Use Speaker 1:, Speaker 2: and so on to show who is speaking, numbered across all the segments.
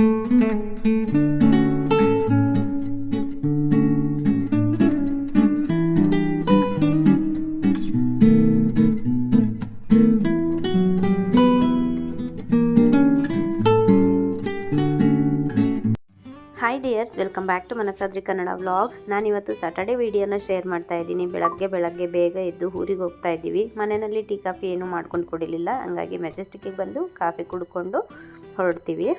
Speaker 1: Hi dears welcome back to Manasadri Kannada vlog ನಾನಿವತ್ತು Saturday ವಿಡಿಯೋನ share ಮಾಡ್ತಾ ಇದ್ದೀನಿ. ಬೆಳಗ್ಗೆ ಬೆಳಗ್ಗೆ ಬೇಗ ಎದ್ದು ಊರಿಗೆ ಹೋಗ್ತಾ ಇದ್ದೀವಿ. ಮನೆಯಲ್ಲಿ ಟೀ, ಕಾಫಿ ಏನು ಮಾಡ್ಕೊಂಡು ಕುಡಿಲಿಲ್ಲ. ಹಂಗಾಗಿ ಮೆಜೆಸ್ಟಿಕ್ಕಿಗೆ ಬಂದು ಕಾಫಿ ಕುಡ್ಕೊಂಡು ಹೊರಡ್ತೀವಿ.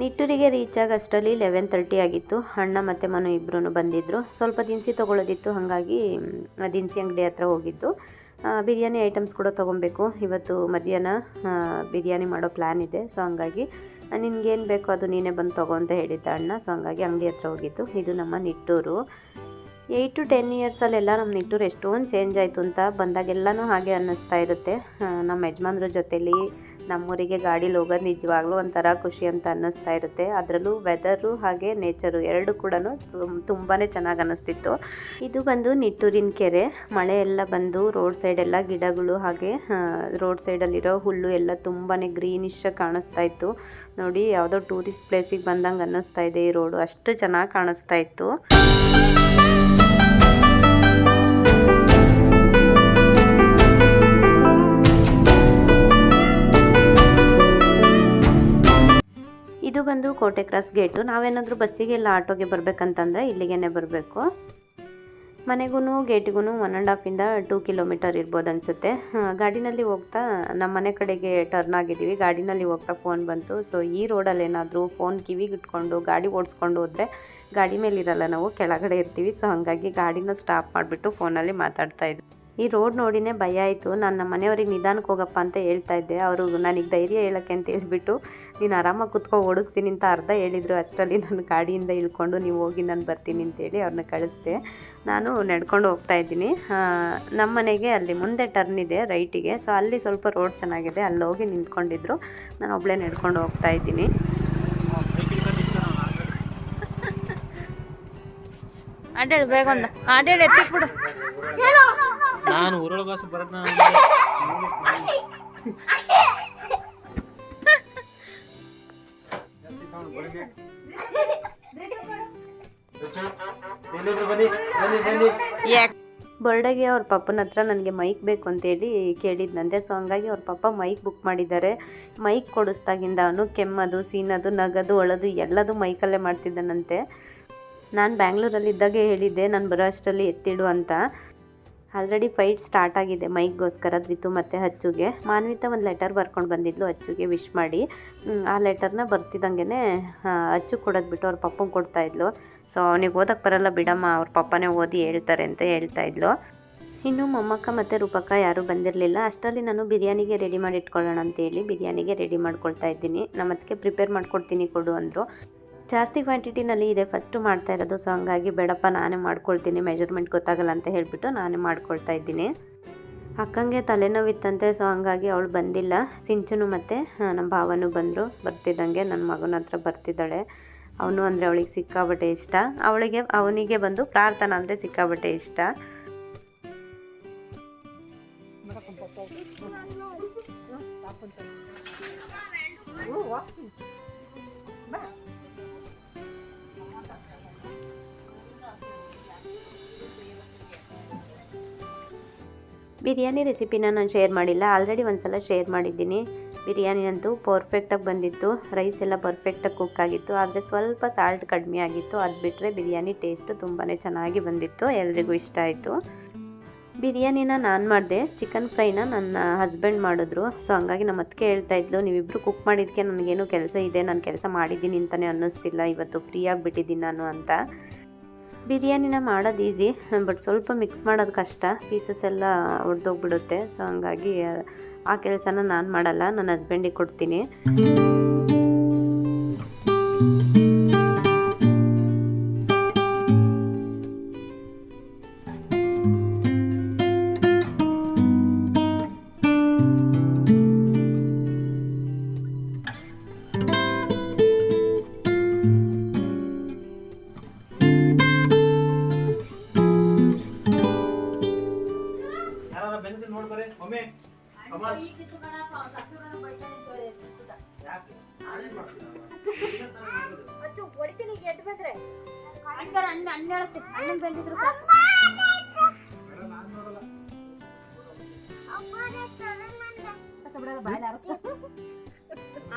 Speaker 1: ನಿಟ್ಟೂರಿಗೆ ರೀಚ್ ಆಗಿ ಅಷ್ಟರಲ್ಲಿ ಲೆವೆನ್ ತರ್ಟಿ ಆಗಿತ್ತು. ಅಣ್ಣ ಮತ್ತು ಮನು ಇಬ್ಬರೂ ಬಂದಿದ್ದರು ಸ್ವಲ್ಪ ದಿನಸಿ ತೊಗೊಳೋದಿತ್ತು ಹಾಗಾಗಿ ದಿನಸಿ ಅಂಗಡಿ ಹತ್ರ ಹೋಗಿದ್ದು. ಬಿರಿಯಾನಿ ಐಟಮ್ಸ್ ಕೂಡ ತೊಗೊಬೇಕು. ಇವತ್ತು ಮಧ್ಯಾಹ್ನ ಬಿರಿಯಾನಿ ಮಾಡೋ ಪ್ಲ್ಯಾನ್ ಇದೆ. ಸೊ ಹಂಗಾಗಿ ನಿನಗೇನು ಬೇಕೋ ಅದು ನೀನೇ ಬಂದು ತಗೋ ಅಂತ ಹೇಳಿದ್ದ ಅಣ್ಣ. ಸೊ ಹಂಗಾಗಿ ಅಂಗಡಿ ಹತ್ರ ಹೋಗಿದ್ದು. ಇದು ನಮ್ಮ ನಿಟ್ಟೂರು. ಏಯ್ಟ್ ಟು ಟೆನ್ ಇಯರ್ಸಲ್ಲೆಲ್ಲ ನಮ್ಮ ನಿಟ್ಟೂರು ಎಷ್ಟೊಂದು ಚೇಂಜ್ ಆಯಿತು ಅಂತ ಬಂದಾಗೆಲ್ಲನೂ ಹಾಗೆ ಅನ್ನಿಸ್ತಾ ಇರುತ್ತೆ. ನಮ್ಮ ಯಜಮಾನ್ರ ಜೊತೇಲಿ ನಮ್ಮೂರಿಗೆ ಗಾಡೀಲಿ ಹೋಗೋದು ನಿಜವಾಗ್ಲೂ ಒಂಥರ ಖುಷಿ ಅಂತ ಅನ್ನಿಸ್ತಾ ಇರುತ್ತೆ. ಅದರಲ್ಲೂ ವೆದರು ಹಾಗೆ ನೇಚರು ಎರಡು ಕೂಡ ತುಂಬಾ ಚೆನ್ನಾಗಿ ಅನ್ನಿಸ್ತಿತ್ತು. ಇದು ಬಂದು ನಿಟ್ಟೂರಿನ ಕೆರೆ. ಮಳೆ ಎಲ್ಲ ಬಂದು ರೋಡ್ ಸೈಡ್ ಎಲ್ಲ ಗಿಡಗಳು ಹಾಗೆ ರೋಡ್ ಸೈಡಲ್ಲಿರೋ ಹುಲ್ಲು ಎಲ್ಲ ತುಂಬಾ ಗ್ರೀನಿಶ್ ಕಾಣಿಸ್ತಾ ಇತ್ತು. ನೋಡಿ, ಯಾವುದೋ ಟೂರಿಸ್ಟ್ ಪ್ಲೇಸಿಗೆ ಬಂದಂಗೆ ಅನ್ನಿಸ್ತಾ ಇದೆ ಈ ರೋಡು ಅಷ್ಟು ಚೆನ್ನಾಗಿ ಕಾಣಿಸ್ತಾ ಇತ್ತು. ಇದು ಬಂದು ಕೋಟೆ ಕ್ರಾಸ್ ಗೇಟು. ನಾವೇನಾದರೂ ಬಸ್ಸಿಗೆ ಇಲ್ಲ ಆಟೋಗೆ ಬರಬೇಕಂತಂದರೆ ಇಲ್ಲಿಗೇನೆ ಬರಬೇಕು. ಮನೆಗೂ ಗೇಟಿಗೂ ಒನ್ ಆ್ಯಂಡ್ ಹಾಫಿಂದ ಟೂ ಕಿಲೋಮೀಟರ್ ಇರ್ಬೋದು ಅನಿಸುತ್ತೆ ಗಾಡಿನಲ್ಲಿ ಹೋಗ್ತಾ ನಮ್ಮ ಮನೆ ಕಡೆಗೆ ಟರ್ನ್ ಆಗಿದ್ದೀವಿ. ಗಾಡಿನಲ್ಲಿ ಹೋಗ್ತಾ ಫೋನ್ ಬಂತು. ಸೊ ಈ ರೋಡಲ್ಲಿ ಏನಾದರೂ ಫೋನ್ ಕಿವಿಗೆ ಇಟ್ಕೊಂಡು ಗಾಡಿ ಓಡಿಸ್ಕೊಂಡು ಹೋದರೆ ಗಾಡಿ ಮೇಲೆ ಇರಲ್ಲ ನಾವು, ಕೆಳಗಡೆ ಇರ್ತೀವಿ. ಸೊ ಹಾಗಾಗಿ ಗಾಡಿನ ಸ್ಟಾಪ್ ಮಾಡಿಬಿಟ್ಟು ಫೋನಲ್ಲಿ ಮಾತಾಡ್ತಾ ಇದ್ವಿ. ಈ ರೋಡ್ ನೋಡಿನೇ ಭಯ ಆಯಿತು. ನಾನು ನಮ್ಮ ಮನೆಯವ್ರಿಗೆ ನಿಧಾನಕ್ಕೆ ಹೋಗಪ್ಪ ಅಂತ ಹೇಳ್ತಾ ಇದ್ದೆ. ಅವರು ನನಗೆ ಧೈರ್ಯ ಹೇಳಕ್ಕೆ ಅಂತ ಹೇಳ್ಬಿಟ್ಟು, ನೀನು ಆರಾಮಾಗಿ ಕುತ್ಕೊ, ಓಡಿಸ್ತೀನಿ ಅಂತ ಅರ್ಧ ಹೇಳಿದರು. ಅಷ್ಟರಲ್ಲಿ ನಾನು ಗಾಡಿಯಿಂದ ಇಳ್ಕೊಂಡು, ನೀವು ಹೋಗಿ, ನಾನು ಬರ್ತೀನಿ ಅಂತೇಳಿ ಅವ್ರನ್ನ ಕಳಿಸ್ದೆ. ನಾನು ನಡ್ಕೊಂಡು ಹೋಗ್ತಾ ಇದ್ದೀನಿ. ನಮ್ಮ ಮನೆಗೆ ಅಲ್ಲಿ ಮುಂದೆ ಟರ್ನ್ ಇದೆ ರೈಟಿಗೆ. ಸೊ ಅಲ್ಲಿ ಸ್ವಲ್ಪ ರೋಡ್ ಚೆನ್ನಾಗಿದೆ. ಅಲ್ಲಿ ಹೋಗಿ ನಿಂತ್ಕೊಂಡಿದ್ರು. ನಾನು ಒಬ್ಬಳೇ ನಡ್ಕೊಂಡು ಹೋಗ್ತಾ ಇದ್ದೀನಿ.
Speaker 2: ಅಡ್ಡಾಡು ಬೇಗ ಒಂದು
Speaker 3: ನಾನು ಊರೊಳಗೋಸು ಬರೋದ
Speaker 1: ಬರ್ಡೇಗೆ ಅವ್ರ ಪಪ್ಪನ ಹತ್ರ ನನಗೆ ಮೈಕ್ ಬೇಕು ಅಂತೇಳಿ ಕೇಳಿದ್ನಂತೆ ಸೊ ಹಂಗಾಗಿ ಅವ್ರ ಪಪ್ಪ ಮೈಕ್ ಬುಕ್ ಮಾಡಿದ್ದಾರೆ. ಮೈಕ್ ಕೊಡಿಸ್ದಾಗಿಂದ ಅವನು ಕೆಮ್ಮದು ಸೀನದು ನಗದು ಒಳದು ಎಲ್ಲದು ಮೈಕಲ್ಲೇ ಮಾಡ್ತಿದ್ದಾನಂತೆ. ನಾನು ಬ್ಯಾಂಗ್ಳೂರಲ್ಲಿದ್ದಾಗೆ ಹೇಳಿದ್ದೆ, ನಾನು ಬರೋ ಅಷ್ಟರಲ್ಲಿ ಎತ್ತಿಡು ಅಂತ. ಆಲ್ರೆಡಿ ಫೈಟ್ ಸ್ಟಾರ್ಟ್ ಆಗಿದೆ ಮೈಕ್ಗೋಸ್ಕರ ರಿತು ಮತ್ತು ಹಚ್ಚುಗೆ ಮಾನ್ವಿತ ಒಂದು ಲೆಟರ್ ಬರ್ಕೊಂಡು ಬಂದಿದ್ಲು ಅಚ್ಚುಗೆ ವಿಶ್ ಮಾಡಿ. ಆ ಲೆಟರ್ನ ಬರ್ತಿದ್ದಂಗೆ ಅಚ್ಚು ಕೊಡೋದು ಬಿಟ್ಟು ಅವ್ರ ಪಪ್ಪಂಗೆ ಕೊಡ್ತಾ ಇದ್ಲು. ಸೊ, ಅವನಿಗೆ ಓದಕ್ಕೆ ಬರಲ್ಲ ಬಿಡಮ್ಮ, ಅವ್ರ ಪಪ್ಪನೇ ಓದಿ ಹೇಳ್ತಾರೆ ಅಂತ ಹೇಳ್ತಾ ಇದ್ಲು. ಇನ್ನು ಮೊಮ್ಮಕ್ಕ ಮತ್ತು ರೂಪಕ್ಕ ಯಾರೂ ಬಂದಿರಲಿಲ್ಲ. ಅಷ್ಟರಲ್ಲಿ ನಾನು ಬಿರಿಯಾನಿಗೆ ರೆಡಿ ಮಾಡಿ ಇಟ್ಕೊಳ್ಳೋಣ ಅಂತೇಳಿ ಬಿರಿಯಾನಿಗೆ ರೆಡಿ ಮಾಡ್ಕೊಳ್ತಾ ಇದ್ದೀನಿ. ನಮ್ಮ ಅದಕ್ಕೆ ಪ್ರಿಪೇರ್ ಮಾಡ್ಕೊಡ್ತೀನಿ ಕೊಡು ಅಂದರು. ಜಾಸ್ತಿ ಕ್ವಾಂಟಿಟಿನಲ್ಲಿ ಇದೆ. ಫಸ್ಟು ಮಾಡ್ತಾ ಇರೋದು. ಸೊ ಹಂಗಾಗಿ ಬೇಡಪ್ಪ, ನಾನೇ ಮಾಡ್ಕೊಳ್ತೀನಿ. ಮೆಜರ್ಮೆಂಟ್ ಗೊತ್ತಾಗಲ್ಲ ಅಂತ ಹೇಳಿಬಿಟ್ಟು ನಾನೇ ಮಾಡ್ಕೊಳ್ತಾ ಇದ್ದೀನಿ. ಅಕ್ಕಂಗೆ ತಲೆನೋವಿತ್ತಂತೆ. ಸೊ ಹಂಗಾಗಿ ಅವಳು ಬಂದಿಲ್ಲ. ಸಿಂಚುನು ಮತ್ತು ನಮ್ಮ ಭಾವನೂ ಬಂದರು. ಬರ್ತಿದ್ದಂಗೆ ನನ್ನ ಮಗನ ಹತ್ರ ಬರ್ತಿದ್ದಾಳೆ. ಅವನು ಅಂದರೆ ಅವಳಿಗೆ ಸಿಕ್ಕಾಬಟ್ಟೆ ಇಷ್ಟ. ಅವಳಿಗೆ, ಅವನಿಗೆ ಬಂದು ಪ್ರಾರ್ಥನಾ ಅಂದರೆ ಸಿಕ್ಕಾಬಟ್ಟೆ ಇಷ್ಟ. ಬಿರಿಯಾನಿ ರೆಸಿಪಿನ ನಾನು ಶೇರ್ ಮಾಡಿಲ್ಲ. ಆಲ್ರೆಡಿ ಒಂದು ಸಲ ಶೇರ್ ಮಾಡಿದ್ದೀನಿ. ಬಿರಿಯಾನಿ ಅಂತೂ ಪರ್ಫೆಕ್ಟಾಗಿ ಬಂದಿತ್ತು. ರೈಸ್ ಎಲ್ಲ ಪರ್ಫೆಕ್ಟಾಗಿ ಕುಕ್ ಆಗಿತ್ತು. ಆದರೆ ಸ್ವಲ್ಪ ಸಾಲ್ಟ್ ಕಡಿಮೆ ಆಗಿತ್ತು. ಅದು ಬಿಟ್ಟರೆ ಬಿರಿಯಾನಿ ಟೇಸ್ಟು ತುಂಬಾ ಚೆನ್ನಾಗಿ ಬಂದಿತ್ತು. ಎಲ್ರಿಗೂ ಇಷ್ಟ ಆಯಿತು. ಬಿರಿಯಾನಿನ ನಾನು ಮಾಡಿದೆ. ಚಿಕನ್ ಫ್ರೈನ ನನ್ನ ಹಸ್ಬೆಂಡ್ ಮಾಡಿದ್ರು. ಸೊ ಹಂಗಾಗಿ ನಮ್ಮ ಅತ್ತಿಗೆ ಹೇಳ್ತಾ ಇದ್ಲು ನೀವಿಬ್ಬರು ಕುಕ್ ಮಾಡಿದ್ದಕ್ಕೆ ನನಗೇನು ಕೆಲಸ ಇದೆ? ನಾನು ಕೆಲಸ ಮಾಡಿದ್ದೀನಿ ಅಂತಲೇ ಅನ್ನಿಸ್ತಿಲ್ಲ. ಇವತ್ತು ಫ್ರೀ ಆಗಿಬಿಟ್ಟಿದ್ದೀನಿ ನಾನು ಅಂತ. ಬಿರಿಯಾನಿನ ಮಾಡೋದು ಈಸಿ ಬಟ್ ಸ್ವಲ್ಪ ಮಿಕ್ಸ್ ಮಾಡೋದು ಕಷ್ಟ. ಪೀಸಸ್ ಎಲ್ಲ ಒಡೆದೋಗ್ಬಿಡುತ್ತೆ ಸೊ ಹಂಗಾಗಿ ಆ ಕೆಲಸನ ನಾನು ಮಾಡಲ್ಲ ನನ್ನ ಹಸ್ಬೆಂಡಿಗೆ ಕೊಡ್ತೀನಿ.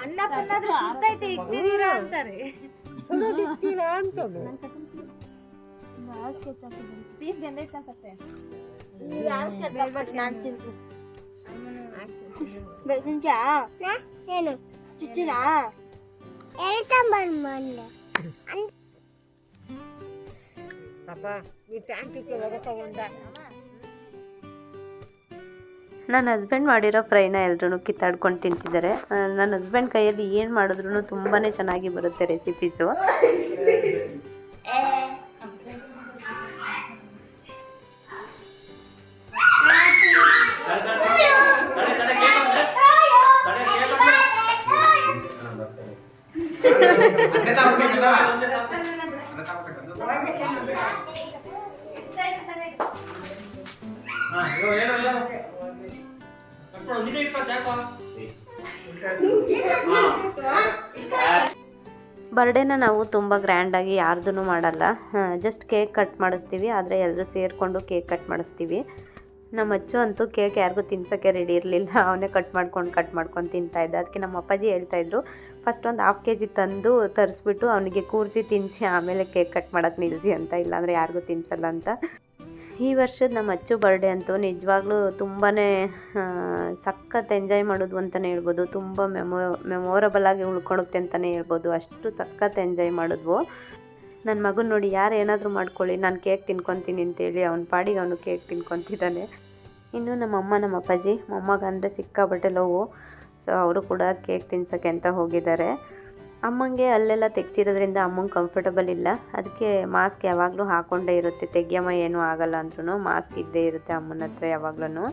Speaker 2: ಅನ್ನ ಪುಣ್ಣಾದ್ರೆ ಸುತ್ತೈತೆ ಇಕ್ತಿದೀರಾ ಅಂತಾರೆ ಪೀಸ್ ಜನರೇಟ್ ಅನ್ಸತ್ತೆ
Speaker 4: ಏನು
Speaker 2: ಚುಚ್ಚಿನಾ
Speaker 1: ನನ್ನ ಹಸ್ಬೆಂಡ್ ಮಾಡಿರೋ ಫ್ರೈನ ಎಲ್ಲರೂ ಕಿತ್ತಾಡ್ಕೊಂಡು ತಿಂತಿದ್ದಾರೆ. ನನ್ನ ಹಸ್ಬೆಂಡ್ ಕೈಯಲ್ಲಿ ಏನು ಮಾಡಿದ್ರು ತುಂಬಾ ಚೆನ್ನಾಗಿ ಬರುತ್ತೆ ರೆಸಿಪೀಸು
Speaker 3: ಹಾ, ನೀನೇ ಇಟ್ಕೊಳ್ತಾ ಯಾಕೋ?
Speaker 1: ಬರ್ಡೇನ ನಾವು ತುಂಬ ಗ್ರ್ಯಾಂಡಾಗಿ ಯಾರ್ದೂ ಮಾಡಲ್ಲ. ಜಸ್ಟ್ ಕೇಕ್ ಕಟ್ ಮಾಡಿಸ್ತೀವಿ. ಆದರೆ ಎಲ್ಲರೂ ಸೇರಿಕೊಂಡು ಕೇಕ್ ಕಟ್ ಮಾಡಿಸ್ತೀವಿ. ನಮ್ಮ ಅಚ್ಚು ಅಂತೂ ಕೇಕ್ ಯಾರಿಗೂ ತಿನ್ಸೋಕ್ಕೆ ರೆಡಿ ಇರಲಿಲ್ಲ. ಅವನೇ ಕಟ್ ಮಾಡ್ಕೊಂಡು ಕಟ್ ಮಾಡ್ಕೊಂಡು ತಿಂತಾ ಇದ್ದ. ಅದಕ್ಕೆ ನಮ್ಮ ಅಪ್ಪಾಜಿ ಹೇಳ್ತಾಯಿದ್ರು ಫಸ್ಟ್ ಒಂದು ಹಾಫ್ ಕೆ ಜಿ ತಂದು ತರಿಸ್ಬಿಟ್ಟು ಅವನಿಗೆ ಕೂರಿಸಿ ತಿನ್ನಿಸಿ ಆಮೇಲೆ ಕೇಕ್ ಕಟ್ ಮಾಡೋಕ್ಕೆ ನಿಲ್ಲಿಸಿ ಅಂತ. ಇಲ್ಲಾಂದರೆ ಯಾರಿಗೂ ತಿನ್ಸಲ್ಲ ಅಂತ. ಈ ವರ್ಷದ ನಮ್ಮ ಅಚ್ಚು ಬರ್ಡೇ ಅಂತೂ ನಿಜವಾಗ್ಲೂ ತುಂಬಾ ಸಖತ್ ಎಂಜಾಯ್ ಮಾಡೋದು ಅಂತಲೇ ಹೇಳ್ಬೋದು. ತುಂಬ ಮೆಮೊ ಮೆಮೊರಬಲ್ ಆಗಿ ಉಳ್ಕೊಳುತ್ತೆ ಅಂತಲೇ ಹೇಳ್ಬೋದು. ಅಷ್ಟು ಸಖತ್ ಎಂಜಾಯ್ ಮಾಡಿದ್ವು. ನನ್ನ ಮಗನ ನೋಡಿ ಯಾರು ಏನಾದರೂ ಮಾಡ್ಕೊಳ್ಳಿ, ನಾನು ಕೇಕ್ ತಿನ್ಕೊತೀನಿ ಅಂತೇಳಿ ಅವ್ನ ಪಾಡಿಗೆ ಅವನು ಕೇಕ್ ತಿನ್ಕೊತಿದ್ದಾನೆ. ಇನ್ನು ನಮ್ಮ ಅಮ್ಮ, ನಮ್ಮ ಅಪ್ಪಾಜಿ, ಮೊಮ್ಮಗ ಅಂದರೆ ಸಿಕ್ಕಾಬಟ್ಟೆ ಲವ್ವು ಸೊ ಅವರು ಕೂಡ ಕೇಕ್ ತಿನ್ಸೋಕ್ಕೆ ಅಂತ ಹೋಗಿದ್ದಾರೆ. ಅಮ್ಮಂಗೆ ಅಲ್ಲೆಲ್ಲ ತೆಗ್ಸಿರೋದ್ರಿಂದ ಅಮ್ಮಂಗೆ ಕಂಫರ್ಟಬಲ್ ಇಲ್ಲ. ಅದಕ್ಕೆ ಮಾಸ್ಕ್ ಯಾವಾಗಲೂ ಹಾಕೊಂಡೇ ಇರುತ್ತೆ. ತೆಗ್ಯಮ್ಮ ಏನೂ ಆಗಲ್ಲ ಅಂದ್ರೂ ಮಾಸ್ಕ್ ಇದ್ದೇ ಇರುತ್ತೆ ಅಮ್ಮನ ಹತ್ರ ಯಾವಾಗ್ಲೂ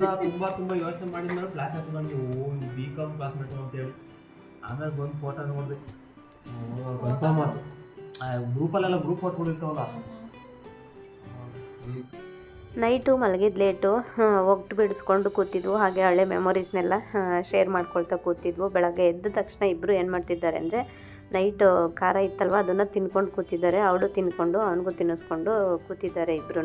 Speaker 3: ಬರ್ತಾ ತುಂಬಾ ತುಂಬಾ ಯೋಚನೆ ಮಾಡಿದ್ಮೇಲೆ ಕ್ಲಾಸ್ ಹಚ್ಕೊಂಡು ಓ ಬಿ ಕಾಮ್ ಅಂತ ಹೇಳಿ ಆಮೇಲೆ ಬಂದು ಫೋಟೋ ನೋಡಿದೆ ಬಂತ ಮಾತು. ಗ್ರೂಪಲ್ಲೆಲ್ಲ ಗ್ರೂಪ್ ಫೋಟೋಗಳು ಇರ್ತಾವಲ್ಲ
Speaker 1: ನೈಟು ಮಲಗಿದ ಲೇಟು ಒಗ್ಟು ಬಿಡಿಸ್ಕೊಂಡು ಕೂತಿದ್ವು. ಹಾಗೆ ಹಳೆ ಮೆಮೊರೀಸ್ನೆಲ್ಲ ಶೇರ್ ಮಾಡ್ಕೊಳ್ತಾ ಕೂತಿದ್ವು. ಬೆಳಗ್ಗೆ ಎದ್ದ ತಕ್ಷಣ ಇಬ್ಬರು ಏನು ಮಾಡ್ತಿದ್ದಾರೆ ಅಂದರೆ ನೈಟ್ ಖಾರ ಇತ್ತಲ್ವ ಅದನ್ನು ತಿನ್ಕೊಂಡು ಕೂತಿದ್ದಾರೆ. ಅವಳು ತಿನ್ಕೊಂಡು ಅವನಿಗೂ ತಿನ್ನಿಸ್ಕೊಂಡು ಕೂತಿದ್ದಾರೆ ಇಬ್ರು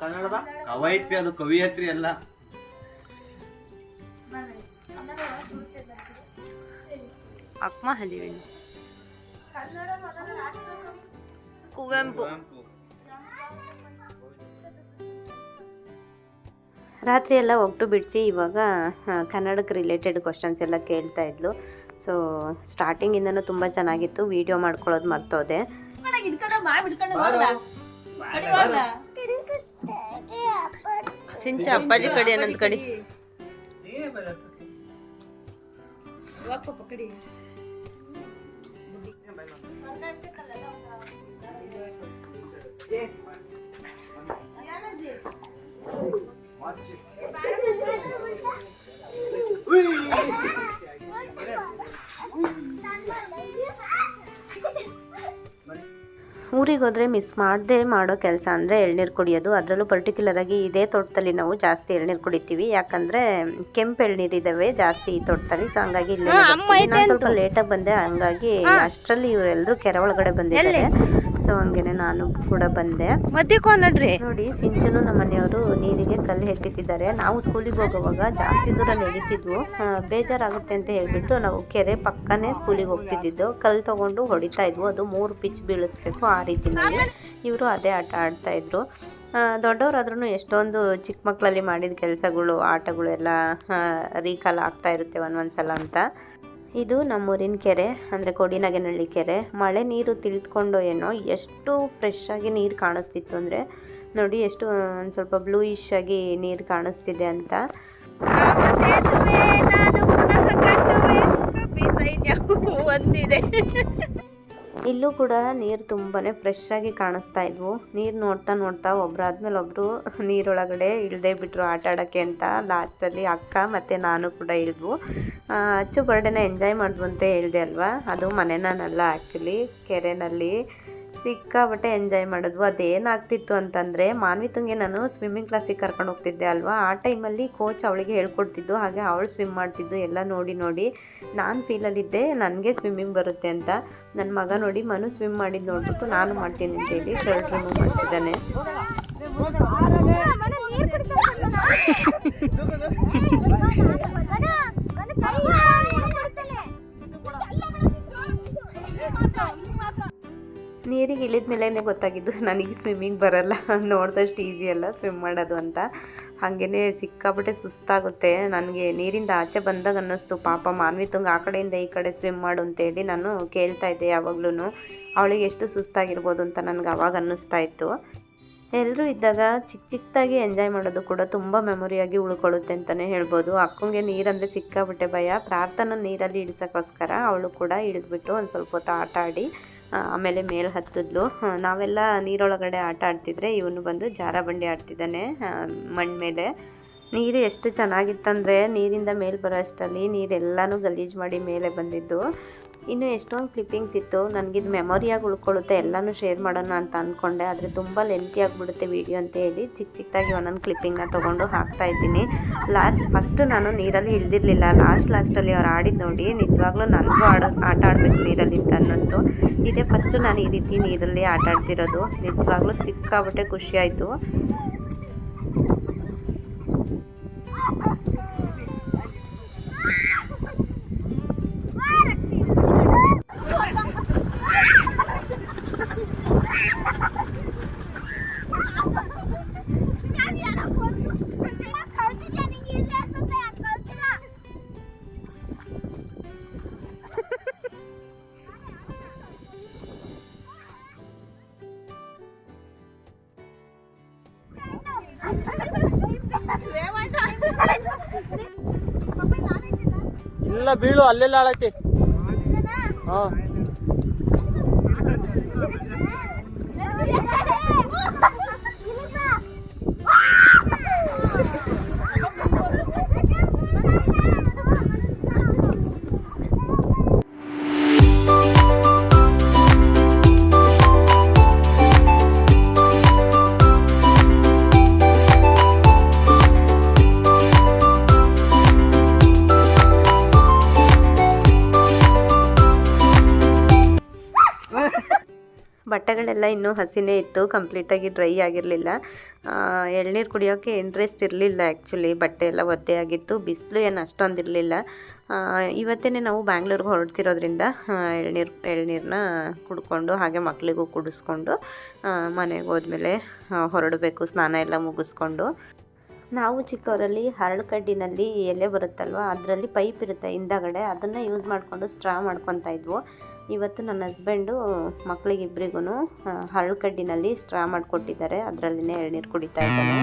Speaker 3: ಕನ್ನಡದ ಕವಯಿತ್ರಿ ಅದು ಕವಿಯತ್ರಿ ಅಲ್ಲ
Speaker 1: ಅಕ್ಮ ಹಲಿವೇನು ಕುವೆಂಪು. ರಾತ್ರಿ ಎಲ್ಲ ಒಗ್ಟು ಬಿಡಿಸಿ ಇವಾಗ ಕನ್ನಡಕ್ಕೆ ರಿಲೇಟೆಡ್ ಕ್ವಶನ್ಸ್ ಎಲ್ಲ ಕೇಳ್ತಾ ಇದ್ಲು. ಸೊ ಸ್ಟಾರ್ಟಿಂಗಿಂದನೂ ತುಂಬ ಚೆನ್ನಾಗಿತ್ತು. ವಿಡಿಯೋ ಮಾಡ್ಕೊಳ್ಳೋದು ಮರ್ತೋದೆ. ಸಿಂಚ ಅಪ್ಪಾಜಿ ಕಡಿ ಅನ್ನೊಂದು ಕಡಿ. ಕಡಿ ಊರಿಗೋದ್ರೆ ಮಿಸ್ ಮಾಡದೆ ಮಾಡೋ ಕೆಲಸ ಅಂದರೆ ಎಳ್ನೀರು ಕುಡಿಯೋದು. ಅದರಲ್ಲೂ ಪರ್ಟಿಕ್ಯುಲರಾಗಿ ಇದೇ ತೋಟದಲ್ಲಿ ನಾವು ಜಾಸ್ತಿ ಎಳ್ನೀರು ಕುಡಿತೀವಿ. ಯಾಕಂದರೆ ಕೆಂಪು ಎಳ್ನೀರು ಇದ್ದಾವೆ ಜಾಸ್ತಿ ಈ ತೋಟದಲ್ಲಿ ಸೊ ಹಂಗಾಗಿ ಇಲ್ಲೇ ಸ್ವಲ್ಪ ಲೇಟಾಗಿ ಬಂದೆ ಹಂಗಾಗಿ ಅಷ್ಟರಲ್ಲಿ ಇವರೆಲ್ಲರೂ ಕೆರೆ ಒಳಗಡೆ ಬಂದಿದ್ದಾರೆ. ಸೊ ಹಂಗೇನೆ ನಾನು ಕೂಡ ಬಂದೆ.
Speaker 2: ಮತ್ತೆ ನೋಡ್ರಿ.
Speaker 1: ನೋಡಿ ಸಿಂಚನು ನಮ್ಮ ಮನೆಯವರು ನೀರಿಗೆ ಕಲ್ಲು ಎಸಿತಿದ್ದಾರೆ ನಾವು ಸ್ಕೂಲಿಗೆ ಹೋಗುವಾಗ ಜಾಸ್ತಿ ದೂರ ನಡೀತಿದ್ವು. ಬೇಜಾರಾಗುತ್ತೆ ಅಂತ ಹೇಳ್ಬಿಟ್ಟು ನಾವು ಕೆರೆ ಪಕ್ಕನೇ ಸ್ಕೂಲಿಗೆ ಹೋಗ್ತಿದ್ದಿದ್ದು. ಕಲ್ಲು ತಗೊಂಡು ಹೊಡಿತಾ ಇದ್ವು. ಅದು ಮೂರು ಪಿಚ್ ಬೀಳಿಸ್ಬೇಕು ಆ ರೀತಿನಲ್ಲಿ. ಇವರು ಅದೇ ಆಟ ಆಡ್ತಾ ಇದ್ರು. ದೊಡ್ಡವರಾದ್ರೂ ಎಷ್ಟೊಂದು ಚಿಕ್ಕ ಮಕ್ಕಳಲ್ಲಿ ಮಾಡಿದ ಕೆಲಸಗಳು ಆಟಗಳು ಎಲ್ಲ ರೀಕಾಲ್ ಆಗ್ತಾ ಇರುತ್ತೆ ಒಂದೊಂದ್ಸಲ ಅಂತ. ಇದು ನಮ್ಮೂರಿನ ಕೆರೆ, ಅಂದರೆ ಕೊಡಿನಗೆನಹಳ್ಳಿ ಕೆರೆ. ಮಳೆ ನೀರು ತಿಳಿದುಕೊಂಡು ಏನೋ ಎಷ್ಟು ಫ್ರೆಶ್ ಆಗಿ ನೀರು ಕಾಣಿಸ್ತಿತ್ತು ಅಂದರೆ ನೋಡಿ ಎಷ್ಟು ಒಂದು ಸ್ವಲ್ಪ ಬ್ಲೂಯಿಶ್ ಆಗಿ ನೀರು ಕಾಣಿಸ್ತಿದೆ ಅಂತ.
Speaker 2: ಒಂದಿದೆ.
Speaker 1: ಇಲ್ಲೂ ಕೂಡ ನೀರು ತುಂಬಾನೇ ಫ್ರೆಶ್ ಆಗಿ ಕಾಣಿಸ್ತಾ ಇದ್ವು. ನೀರು ನೋಡ್ತಾ ನೋಡ್ತಾ ಒಬ್ರಾದ್ಮೇಲೆ ಒಬ್ರು ನೀರೊಳಗಡೆ ಇಳ್ದೇ ಬಿಟ್ರು ಆಟ ಆಡೋಕ್ಕೆ ಅಂತ. ಲಾಸ್ಟಲ್ಲಿ ಅಕ್ಕ ಮತ್ತು ನಾನು ಕೂಡ ಇಳಿದ್ವು. ಅಚ್ಚು ಬರ್ಡೇನ ಎಂಜಾಯ್ ಮಾಡಿದ್ವು ಅಂತ ಹೇಳಿದೆ ಅಲ್ವಾ? ಅದು ಮನೆನಲ್ಲ ಆ್ಯಕ್ಚುಲಿ ಕೆರೆನಲ್ಲಿ. ಸಿಕ್ಕಾಬಟ್ಟೆ ಎಂಜಾಯ್ ಮಾಡಿದ್ವು ಅದೇನಾಗ್ತಿತ್ತು ಅಂತಂದರೆ ಮಾನ್ವಿತಂಗೆ ನಾನು ಸ್ವಿಮ್ಮಿಂಗ್ ಕ್ಲಾಸಿಗೆ ಕರ್ಕೊಂಡು ಹೋಗ್ತಿದ್ದೆ ಅಲ್ವಾ ಆ ಟೈಮಲ್ಲಿ ಕೋಚ್ ಅವಳಿಗೆ ಹೇಳ್ಕೊಡ್ತಿದ್ದು ಹಾಗೆ ಅವಳು ಸ್ವಿಮ್ ಮಾಡ್ತಿದ್ದು ಎಲ್ಲ ನೋಡಿ ನೋಡಿ ನಾನು ಫೀಲಲ್ಲಿದ್ದೆ ನನಗೆ ಸ್ವಿಮ್ಮಿಂಗ್ ಬರುತ್ತೆ ಅಂತ ನನ್ನ ಮಗ ನೋಡಿ ಮನು ಸ್ವಿಮ್ ಮಾಡಿದ್ದು ನೋಡ್ಬಿಟ್ಟು ನಾನು ಮಾಡ್ತೀನಿ ಅಂತ ಹೇಳಿ ಶರ್ಟ್ ರಿಮೂವ್ ಮಾಡ್ತಿದ್ದಾನೆ ನೀರಿಗೆ ಇಳಿದ ಮೇಲೇ ಗೊತ್ತಾಗಿದ್ದು ನನಗೆ ಸ್ವಿಮ್ಮಿಂಗ್ ಬರಲ್ಲ. ನೋಡಿದಷ್ಟು ಈಸಿ ಅಲ್ಲ ಸ್ವಿಮ್ ಮಾಡೋದು ಅಂತ. ಹಾಗೇ ಸಿಕ್ಕಾಪಟ್ಟೆ ಸುಸ್ತಾಗುತ್ತೆ. ನನಗೆ ನೀರಿಂದ ಆಚೆ ಬಂದಾಗ ಅನ್ನಿಸ್ತು, ಪಾಪ ಮಾನ್ವಿ ತುಂಗ ಆ ಕಡೆಯಿಂದ ಈ ಕಡೆ ಸ್ವಿಮ್ ಮಾಡು ಅಂತೇಳಿ ನಾನು ಕೇಳ್ತಾ ಇದ್ದೆ ಯಾವಾಗ್ಲೂ. ಅವಳಿಗೆ ಎಷ್ಟು ಸುಸ್ತಾಗಿರ್ಬೋದು ಅಂತ ನನಗೆ ಅವಾಗ ಅನ್ನಿಸ್ತಾ ಇತ್ತು. ಎಲ್ಲರೂ ಇದ್ದಾಗ ಚಿಕ್ಕ ಚಿಕ್ಕದಾಗಿ ಎಂಜಾಯ್ ಮಾಡೋದು ಕೂಡ ತುಂಬ ಮೆಮೊರಿಯಾಗಿ ಉಳ್ಕೊಳ್ಳುತ್ತೆ ಅಂತಲೇ ಹೇಳ್ಬೋದು. ಅಕ್ಕಂಗೆ ನೀರಂದರೆ ಸಿಕ್ಕಾಬಿಟ್ಟೆ ಭಯ. ಪ್ರಾರ್ಥನಾ ನೀರಲ್ಲಿ ಇಳಿಸೋಕ್ಕೋಸ್ಕರ ಅವಳು ಕೂಡ ಇಳಿದ್ಬಿಟ್ಟು ಒಂದು ಸ್ವಲ್ಪ ಹೊತ್ತು ಆಟ ಆಡಿ ಆಮೇಲೆ ಮೇಲೆ ಹತ್ತಿದ್ಲು. ನಾವೆಲ್ಲ ನೀರೊಳಗಡೆ ಆಟ ಆಡ್ತಿದ್ರೆ ಇವನು ಬಂದು ಜಾರ ಬಂಡಿ ಆಡ್ತಿದ್ದಾನೆ ಮಣ್ಣು ಮೇಲೆ. ನೀರು ಎಷ್ಟು ಚೆನ್ನಾಗಿತ್ತಂದರೆ ನೀರಿಂದ ಮೇಲೆ ಬರೋ ಅಷ್ಟರಲ್ಲಿ ನೀರೆಲ್ಲನೂ ಗಲೀಜು ಮಾಡಿ ಮೇಲೆ ಬಂದಿದ್ದು. ಇನ್ನು ಎಷ್ಟೊಂದು ಕ್ಲಿಪ್ಪಿಂಗ್ಸ್ ಇತ್ತು. ನನಗಿದು ಮೆಮೊರಿಯಾಗಿ ಉಳ್ಕೊಳ್ಳುತ್ತೆ. ಎಲ್ಲನೂ ಶೇರ್ ಮಾಡೋಣ ಅಂತ ಅಂದ್ಕೊಂಡೆ ಆದರೆ ತುಂಬ ಲೆಂತಿ ಆಗಿಬಿಡುತ್ತೆ ವೀಡಿಯೋ ಅಂತ ಹೇಳಿ. ಚಿಕ್ಕ ಚಿಕ್ಕದಾಗಿ ಒಂದೊಂದು ಕ್ಲಿಪ್ಪಿಂಗ್ನ ತೊಗೊಂಡು ಹಾಕ್ತಾ ಇದ್ದೀನಿ. ಲಾಸ್ಟ್ ಫಸ್ಟು ನಾನು ನೀರಲ್ಲಿ ಇಳ್ದಿರ್ಲಿಲ್ಲ. ಲಾಸ್ಟ್ ಲಾಸ್ಟಲ್ಲಿ ಅವ್ರು ಆಡಿದ್ದು ನೋಡಿ, ನಿಜವಾಗ್ಲೂ ನನಗೂ ಆಡೋ, ಆಟ ಆಡಬೇಕು ನೀರಲ್ಲಿ ಅಂತ ಅನ್ನಿಸ್ತು. ಇದೇ ಫಸ್ಟು ನಾನು ಈ ರೀತಿ ನೀರಲ್ಲಿ ಆಟ ಆಡ್ತಿರೋದು. ನಿಜವಾಗ್ಲೂ ಸಿಕ್ಕಾಬಿಟ್ಟೆ ಖುಷಿ
Speaker 3: ಇಲ್ಲ ಬೀಳು ಅಲ್ಲೆಲ್ಲ ಆಳತಿ. ಹಾ.
Speaker 1: ಬಟ್ಟೆಗಳೆಲ್ಲ ಇನ್ನೂ ಹಸಿನೇ ಇತ್ತು, ಕಂಪ್ಲೀಟಾಗಿ ಡ್ರೈ ಆಗಿರಲಿಲ್ಲ. ಎಳ್ನೀರು ಕುಡಿಯೋಕ್ಕೆ ಇಂಟ್ರೆಸ್ಟ್ ಇರಲಿಲ್ಲ ಆ್ಯಕ್ಚುಲಿ ಬಟ್ಟೆ ಎಲ್ಲ ಒದ್ದೆ ಆಗಿತ್ತು, ಬಿಸಿಲು ಏನು ಅಷ್ಟೊಂದು ಇರಲಿಲ್ಲ. ಇವತ್ತೇ ನಾವು ಬ್ಯಾಂಗ್ಳೂರ್ಗೆ ಹೊರಡ್ತಿರೋದ್ರಿಂದ ಎಳ್ನೀರು ಎಳ್ನೀರನ್ನ ಕುಡ್ಕೊಂಡು, ಹಾಗೆ ಮಕ್ಕಳಿಗೂ ಕುಡಿಸ್ಕೊಂಡು ಮನೆಗೆ ಹೋದ್ಮೇಲೆ ಹೊರಡಬೇಕು, ಸ್ನಾನ ಎಲ್ಲ ಮುಗಿಸ್ಕೊಂಡು. ನಾವು ಚಿಕ್ಕವರಲ್ಲಿ ಹರಳು ಕಡ್ಡಿನಲ್ಲಿ ಎಲೆ ಬರುತ್ತಲ್ವ, ಅದರಲ್ಲಿ ಪೈಪ್ ಇರುತ್ತೆ ಹಿಂದಗಡೆ, ಅದನ್ನು ಯೂಸ್ ಮಾಡಿಕೊಂಡು ಸ್ಟ್ರಾ ಮಾಡ್ಕೊತಾ ಇದ್ವು. ಇವತ್ತು ನನ್ನ ಹಸ್ಬೆಂಡು ಮಕ್ಕಳಿಗಿಬ್ಬರಿಗೂ ಹರಳು ಕಡ್ಡಿನಲ್ಲಿ ಸ್ಟ್ರಾ ಮಾಡಿಕೊಟ್ಟಿದ್ದಾರೆ. ಅದರಲ್ಲಿನೇ ಎಳ್ನೀರು ಕುಡಿತಾ ಇದ್ದಾನೆ.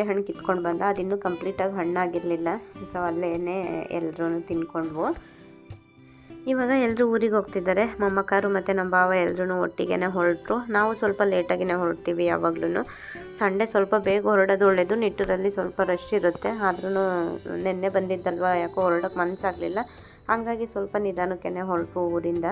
Speaker 1: ನೇರಳೆ ಹಣ್ಣು ಕಿತ್ಕೊಂಡು ಬಂದ ಅದಿನ್ನೂ ಕಂಪ್ಲೀಟಾಗಿ ಹಣ್ಣಾಗಿರಲಿಲ್ಲ. ಸೊ ಅಲ್ಲೇ ಎಲ್ಲರೂ ತಿನ್ಕೊಂಡ್ವು. ಇವಾಗ ಎಲ್ಲರೂ ಊರಿಗೆ ಹೋಗ್ತಿದ್ದಾರೆ. ಮೊಮ್ಮಕ್ಕಾರು ಮತ್ತು ನಮ್ಮ ಭಾವ ಎಲ್ಲರೂ ಒಟ್ಟಿಗೆ ಹೊರಟರು. ನಾವು ಸ್ವಲ್ಪ ಲೇಟಾಗಿನೇ ಹೊರಡ್ತೀವಿ ಯಾವಾಗ್ಲೂ ಸಂಡೆ ಸ್ವಲ್ಪ ಬೇಗ ಹೊರಡೋದು ಒಳ್ಳೆಯದು ನಿಟ್ಟೂರಲ್ಲಿ ಸ್ವಲ್ಪ ರಶ್ ಇರುತ್ತೆ. ಆದ್ರೂ ನಿನ್ನೆ ಬಂದಿದ್ದಲ್ವ, ಯಾಕೋ ಹೊರಡೋಕ್ಕೆ ಮನಸ್ಸಾಗಲಿಲ್ಲ ಹಾಗಾಗಿ ಸ್ವಲ್ಪ ನಿಧಾನಕ್ಕೆ ಹೊರಟು ಊರಿಂದ.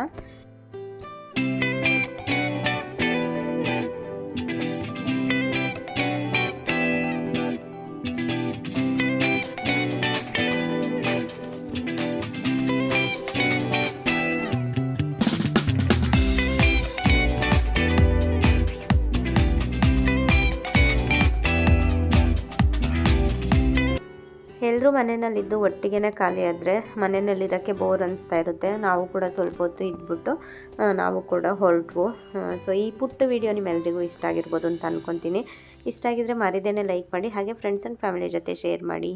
Speaker 1: ಎಲ್ಲರೂ ಮನೆಯಲ್ಲಿದ್ದು ಒಟ್ಟಿಗೆ ಖಾಲಿ ಆದರೆ ಮನೆಯಲ್ಲಿರೋಕ್ಕೆ ಬೋರ್ ಅನಿಸ್ತಾ ಇರುತ್ತೆ. ನಾವು ಕೂಡ ಸ್ವಲ್ಪ ಹೊತ್ತು ಇದ್ಬಿಟ್ಟು ನಾವು ಕೂಡ ಹೊರಟ್ವು. ಸೊ ಈ ಪುಟ್ಟ ವಿಡಿಯೋ ನಿಮ್ಮೆಲ್ಲರಿಗೂ ಇಷ್ಟ ಆಗಿರ್ಬೋದು ಅಂತ ಅಂದ್ಕೊತೀನಿ ಇಷ್ಟ ಆಗಿದ್ರೆ ಮರಿದೇನೆ ಲೈಕ್ ಮಾಡಿ, ಹಾಗೆ ಫ್ರೆಂಡ್ಸ್ ಆ್ಯಂಡ್ ಫ್ಯಾಮಿಲಿ ಜೊತೆ ಶೇರ್ ಮಾಡಿ.